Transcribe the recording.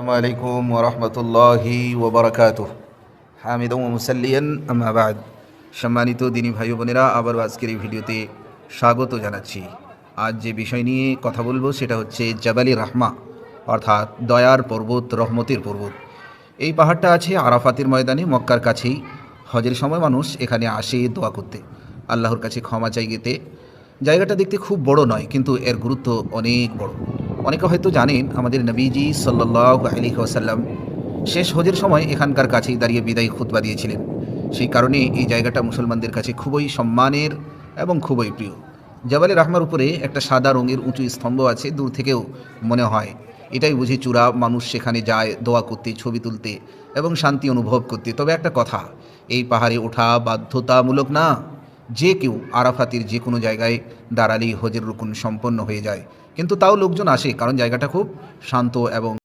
السلام عليكم ورحمة الله وبركاته হামিদ মুসাল্লিয়ান আমাবাদ সম্মানিত দিনী ভাই বোনেরা আবার আজকের এই ভিডিওতে স্বাগত জানাচ্ছি আজ যে বিষয় নিয়ে কথা বলবো সেটা হচ্ছে জাবালি রাহমা অর্থাৎ দয়ার পর্বত রহমতের পর্বত এই পাহাড়টা আছে আরাফাতের ময়দানে মক্কার কাছেই হজের সময় মানুষ এখানে আসে দোয়া করতে আল্লাহর কাছে ক্ষমা চাইতে জায়গাটা দেখতে খুব বড় নয় কিন্তু এর গুরুত্ব অনেক বড় অনেকে হয়তো জানেন আমাদের নবীজি সাল্লাহ আলী ওসাল্লাম শেষ হজের সময় এখানকার কাছেই দাঁড়িয়ে বিদায়ী খুতবা দিয়েছিলেন। সেই কারণে এই জায়গাটা মুসলমানদের কাছে খুবই সম্মানের এবং খুবই প্রিয়। জাবালে রাহমার উপরে একটা সাদা রঙের উঁচু স্তম্ভ আছে, দূর থেকেও মনে হয়। এটাই বুঝি চূড়া মানুষ সেখানে যায় দোয়া করতে, ছবি তুলতে এবং শান্তি অনুভব করতে। তবে একটা কথা, এই পাহাড়ে ওঠা বাধ্যতামূলক না? যে কেউ আরাফাতির যে কোনো জায়গায় দাঁড়ালেই হজের রুকুন সম্পন্ন হয়ে যায়। কিন্তু তাও লোকজন আসে, কারণ জায়গাটা খুব শান্ত এবং